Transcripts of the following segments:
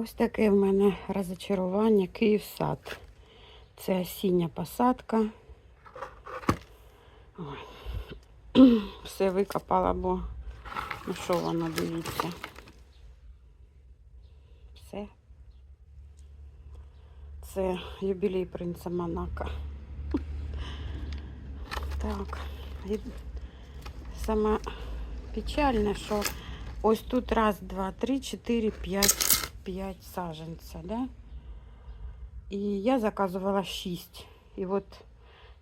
Ось таке в мене розочарування Київсад. Це осіння посадка. Ой. Все викопала, бо ну що воно, дивіться. Все. Це юбілей принца Монако. Так. І саме печальне, що ось тут раз, два, три, чотири, п'ять, п'ять саженця, да? І я заказувала шість. І от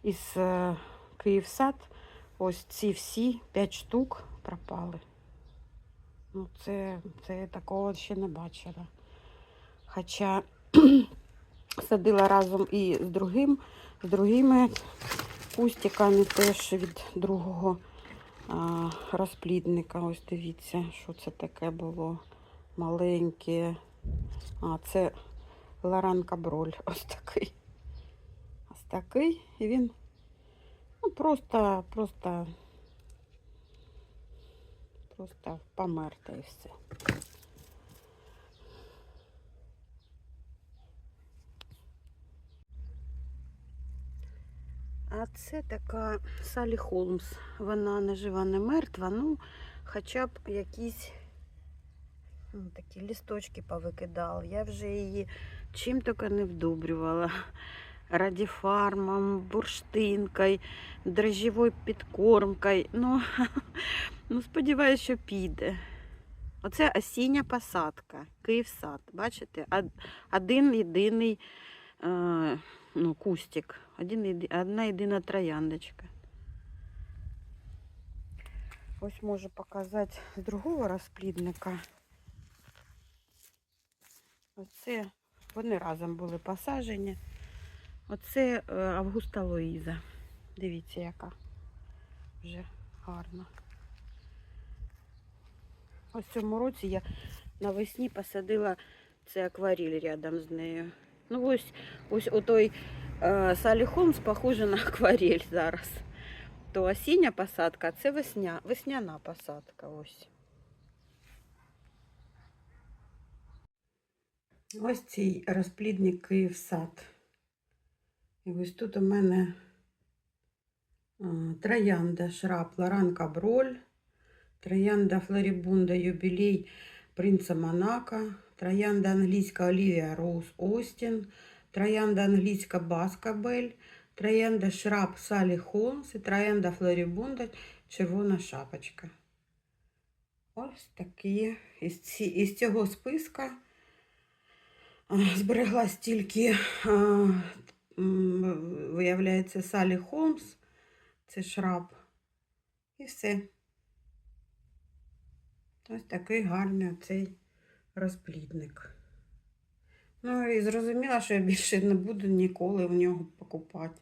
із е, Київсад ось ці всі п'ять штук пропали. Ну, це, це такого ще не бачила. Хоча садила разом і з другим, з другими кустиками теж від другого а, розплідника. Ось дивіться, що це таке було маленьке. А, це Лоран Каброль. Ось такий. Ось такий. І він ну, просто, просто, просто помер та і все. А це така Салі Холмс. Вона не жива, не мертва, ну хоча б якісь такі лісточки повикидала. Я вже її чим тільки не вдобрювала. Радіфармом, бурштинкою, дрожжевою підкормкою. Ну, ну сподіваюся, що піде. Оце осіння посадка, Київсад. Бачите? Один єдиний е, ну, кустик, один, одна єдина трояндочка. Ось можу показати з другого розплідника. Оце вони разом були посаджені. Оце е, Августа Луїза. Дивіться, яка вже гарна. Ось в цьому році я навесні посадила це акварель рядом з нею. Ну ось ось отой е, Салі Холмс похоже на акварель зараз. То осіння посадка, це весня, весняна посадка. Ось. Ось цей розплідник Київсад. І ось тут у мене троянда шраб Лоран Каброль, троянда Флорибунда Юбілей Принца Монако, троянда англійська Олівія Роуз Остін, троянда англійська Баскабель, троянда шраб Салі Холмс і троянда Флорибунда Червона шапочка. Ось такі. Із цього списка а, збереглась тільки, виявляється, Салі Холмс, це шраб. І все. Ось такий гарний цей розплідник. Ну і зрозуміла, що я більше не буду ніколи в нього покупати.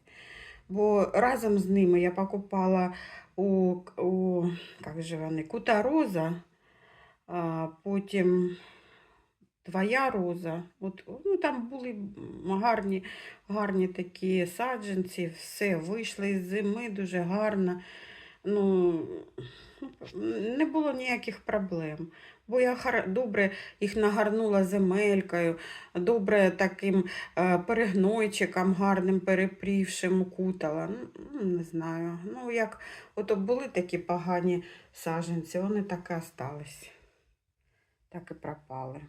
Бо разом з ними я покупала у, у як же вони, Кута Роза, а потім Твоя роза. От, ну, там були гарні, гарні такі саджанці, все вийшли з зими дуже гарно. Ну, не було ніяких проблем. Бо я добре їх нагарнула земелькою, добре таким е, перегнойчиком гарним перепрівшим укутала. Ну, не знаю. Ну, як ото були такі погані саджанці, вони так і остались. Так і пропали.